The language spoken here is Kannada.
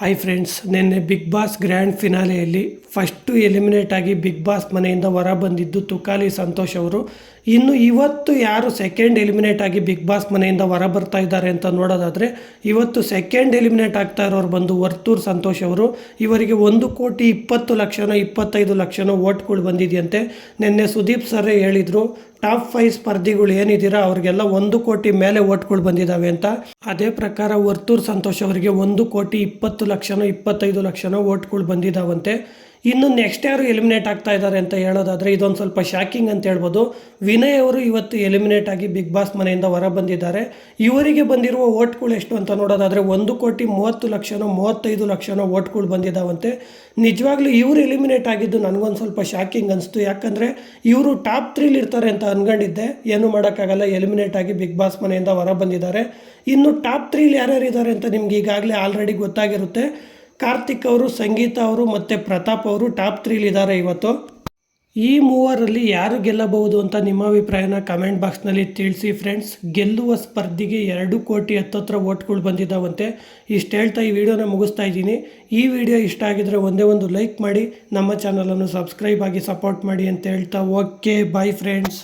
ಹಾಯ್ ಫ್ರೆಂಡ್ಸ್ ನಿನ್ನೆ ಬಿಗ್ ಬಾಸ್ ಗ್ರ್ಯಾಂಡ್ ಫಿನಾಲೆಯಲ್ಲಿ ಫಸ್ಟು ಎಲಿಮಿನೇಟ್ ಆಗಿ ಬಿಗ್ ಬಾಸ್ ಮನೆಯಿಂದ ಹೊರ ಬಂದಿದ್ದು ತುಕಾಲಿ ಸಂತೋಷ್ ಅವರು. ಇನ್ನು ಇವತ್ತು ಯಾರು ಸೆಕೆಂಡ್ ಎಲಿಮಿನೇಟ್ ಆಗಿ ಬಿಗ್ ಬಾಸ್ ಮನೆಯಿಂದ ಹೊರ ಬರ್ತಾ ಇದ್ದಾರೆ ಅಂತ ನೋಡೋದಾದರೆ, ಇವತ್ತು ಸೆಕೆಂಡ್ ಎಲಿಮಿನೇಟ್ ಆಗ್ತಾ ಇರೋರು ಬಂದು ವರ್ತೂರ್ ಸಂತೋಷ್ ಅವರು. ಇವರಿಗೆ ಒಂದು ಕೋಟಿ ಇಪ್ಪತ್ತು ಲಕ್ಷನೋ ಇಪ್ಪತ್ತೈದು ಲಕ್ಷನೋ ಓಟ್ಗಳು ಬಂದಿದೆಯಂತೆ. ನಿನ್ನೆ ಸುದೀಪ್ ಸರ್ ಹೇಳಿದರು, ಟಾಪ್ ಫೈವ್ ಸ್ಪರ್ಧಿಗಳು ಏನಿದ್ದೀರಾ ಅವ್ರಿಗೆಲ್ಲ ಒಂದು ಕೋಟಿ ಮೇಲೆ ಓಟ್ಗಳು ಬಂದಿದ್ದಾವೆ ಅಂತ. ಅದೇ ಪ್ರಕಾರ ವರ್ತೂರ್ ಸಂತೋಷ್ ಅವರಿಗೆ ಒಂದು ಕೋಟಿ ಇಪ್ಪತ್ತು ಲಕ್ಷನೋ ಇಪ್ಪತ್ತೈದು ಲಕ್ಷನೋ ಓಟ್ಗಳು ಬಂದಿದ್ದಾವಂತೆ ಇನ್ನು ನೆಕ್ಸ್ಟ್ ಯಾರು ಎಲಿಮಿನೇಟ್ ಆಗ್ತಾ ಇದ್ದಾರೆ ಅಂತ ಹೇಳೋದಾದರೆ ಇದೊಂದು ಸ್ವಲ್ಪ ಶಾಕಿಂಗ್ ಅಂತ ಹೇಳ್ಬೋದು. ವಿನಯ್ ಅವರು ಇವತ್ತು ಎಲಿಮಿನೇಟ್ ಆಗಿ ಬಿಗ್ ಬಾಸ್ ಮನೆಯಿಂದ ಹೊರ ಬಂದಿದ್ದಾರೆ. ಇವರಿಗೆ ಬಂದಿರುವ ಓಟ್ಗಳು ಎಷ್ಟು ಅಂತ ನೋಡೋದಾದರೆ ಒಂದು ಕೋಟಿ ಮೂವತ್ತು ಲಕ್ಷನೋ ಮೂವತ್ತೈದು ಲಕ್ಷನೋ ಓಟ್ಗಳು ಬಂದಿದ್ದಾವಂತೆ. ನಿಜವಾಗ್ಲೂ ಇವರು ಎಲಿಮಿನೇಟ್ ಆಗಿದ್ದು ನನಗೊಂದು ಸ್ವಲ್ಪ ಶಾಕಿಂಗ್ ಅನಿಸ್ತು. ಯಾಕಂದರೆ ಇವರು ಟಾಪ್ ತ್ರೀಲಿ ಇರ್ತಾರೆ ಅಂತ ಅನ್ಕೊಂಡಿದ್ದೆ ಏನು ಮಾಡೋಕ್ಕಾಗಲ್ಲ ಎಲಿಮಿನೇಟ್ ಆಗಿ ಬಿಗ್ ಬಾಸ್ ಮನೆಯಿಂದ ಹೊರ ಬಂದಿದ್ದಾರೆ. ಇನ್ನು ಟಾಪ್ ತ್ರೀಲಿ ಯಾರ್ಯಾರು ಇದ್ದಾರೆ ಅಂತ ನಿಮ್ಗೆ ಈಗಾಗಲೇ ಆಲ್ರೆಡಿ ಗೊತ್ತಾಗಿರುತ್ತೆ. ಕಾರ್ತಿಕ್ ಅವರು, ಸಂಗೀತ ಅವರು ಮತ್ತು ಪ್ರತಾಪ್ ಅವರು ಟಾಪ್ ತ್ರೀಲಿ ಇದ್ದಾರೆ ಇವತ್ತು. ಈ ಮೂವರಲ್ಲಿ ಯಾರು ಗೆಲ್ಲಬಹುದು ಅಂತ ನಿಮ್ಮ ಅಭಿಪ್ರಾಯನ ಕಮೆಂಟ್ ಬಾಕ್ಸ್ನಲ್ಲಿ ತಿಳಿಸಿ ಫ್ರೆಂಡ್ಸ್. ಗೆಲ್ಲುವ ಸ್ಪರ್ಧಿಗೆ ಎರಡು ಕೋಟಿ ಹತ್ತತ್ರ ಓಟ್ಗಳು ಬಂದಿದ್ದಾವಂತೆ. ಇಷ್ಟು ಹೇಳ್ತಾ ಈ ವಿಡಿಯೋನ ಮುಗಿಸ್ತಾ ಇದ್ದೀನಿ. ಈ ವಿಡಿಯೋ ಇಷ್ಟ ಆಗಿದ್ರೆ ಒಂದೇ ಒಂದು ಲೈಕ್ ಮಾಡಿ. ನಮ್ಮ ಚಾನಲನ್ನು ಸಬ್ಸ್ಕ್ರೈಬ್ ಆಗಿ ಸಪೋರ್ಟ್ ಮಾಡಿ ಅಂತ ಹೇಳ್ತಾ. Okay bye friends.